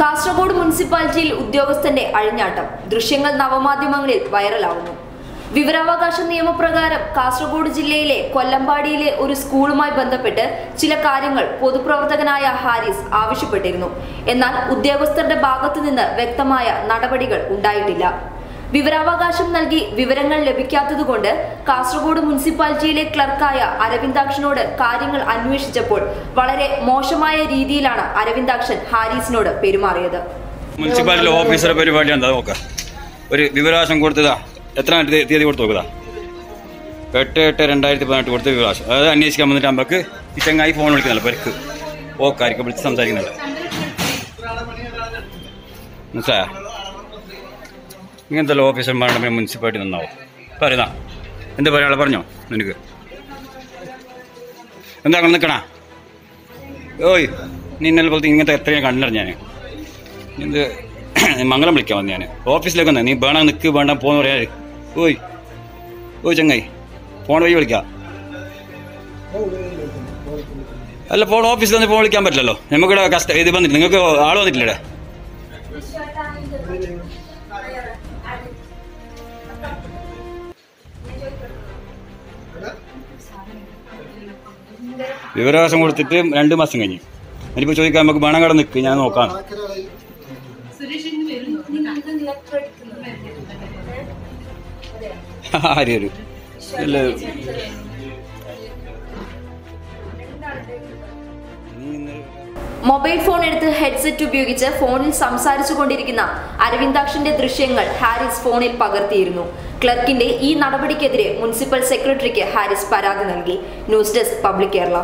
കാസർഗോഡ് മുനിസിപ്പാലിറ്റിയിൽ ഉദ്യോഗസ്ഥന്റെ അഴിഞ്ഞാട്ടം. ദൃശ്യങ്ങൾ നവമാധ്യമങ്ങളിൽ വൈറലാവുന്നു. വിവരാവകാശ നിയമപ്രകാരം കാസർഗോഡ് ജില്ലയിലെ കൊല്ലമ്പാടിയിലെ ഒരു സ്കൂളുമായി ബന്ധപ്പെട്ട് ചില കാര്യങ്ങൾ പൊതുപ്രവർത്തകനായ ഹാരിസ് ആവശ്യപ്പെട്ടിരുന്നു. എന്നാൽ ഉദ്യോഗസ്ഥരുടെ ഭാഗത്തു നിന്ന് വ്യക്തമായ നടപടികൾ ഉണ്ടായിട്ടില്ല. വിവരാവകാശം നൽകി വിവരങ്ങൾ ലഭിക്കാത്തതുകൊണ്ട് കാസർഗോഡ് മുനിസിപ്പാലിറ്റിയിലെ ക്ലർക്കായ അരവിന്ദാക്ഷനോട് കാര്യങ്ങൾ അന്വേഷിച്ചപ്പോൾ വളരെ മോശമായ രീതിയിലാണ് അരവിന്ദാക്ഷൻ ഹാരിസിനോട് പെരുമാറിയത്. മുനിസിപ്പാലിറ്റി ഓഫീസറെ നോക്ക? ഒരു വിവരാശം കൊടുത്തതാ. എത്ര തീയതി കൊടുത്തു നോക്കതാ എട്ട് എട്ട് രണ്ടായിരത്തി പതിനെട്ട് കൊടുത്ത വിവരാശം അതായത് അന്വേഷിക്കാൻ വന്നിട്ട് നമുക്ക് ഈ ഫോൺ വിളിക്കുന്നില്ല പെരക്ക്. ഓക്കാർക്ക് വിളിച്ച് സംസാരിക്കുന്നില്ല മനസ്സിലായ? ഇങ്ങനത്തെ ഓഫീസർമാരുടെ മുനിസിപ്പാലിറ്റി നന്നാവും. പറയുന്ന എന്താ പറയാനുള്ള പറഞ്ഞോ? നിനക്ക്. എന്താ അങ്ങനെ നിൽക്കണ ഓയ് നീ ഇന്നലെ പോലത്തെ ഇങ്ങനത്തെ എത്രയും കണ്ടറിഞ്ഞ ഞാൻ എന്ത് മംഗലം വിളിക്കാൻ വന്നു ഞാൻ ഓഫീസിലേക്ക് വന്നേ. നീ വേണം നിൽക്ക് വേണ്ട പോന്ന് പറയാ. ഓയ് ഓയ് ചങ്ങായി. ഫോൺ വഴി വിളിക്കാം. അല്ല ഫോൺ ഓഫീസിൽ വന്ന് ഫോൺ വിളിക്കാൻ പറ്റില്ലല്ലോ. നമുക്കിവിടെ കസ്റ്റ ഇത് വന്നിട്ട് നിങ്ങൾക്ക് ആൾ വന്നിട്ടില്ലേ വിവരാവകാശം കൊടുത്തിട്ട് രണ്ട് മാസം കഴിഞ്ഞു. എനിക്കിപ്പോൾ ചോദിക്കാൻ നമുക്ക് കട നിൽക്കും ഞാൻ നോക്കാം ആര് ഒരു മൊബൈൽ ഫോൺ എടുത്ത് ഹെഡ്സെറ്റ് ഉപയോഗിച്ച് ഫോണിൽ സംസാരിച്ചു കൊണ്ടിരിക്കുന്ന അരവിന്ദാക്ഷന്റെ ദൃശ്യങ്ങൾ ഹാരിസ് ഫോണിൽ പകർത്തിയിരുന്നു. ക്ലർക്കിന്റെ ഈ നടപടിക്കെതിരെ മുനിസിപ്പൽ സെക്രട്ടറിക്ക് ഹാരിസ് പരാതി നൽകി. News desk public Kerala.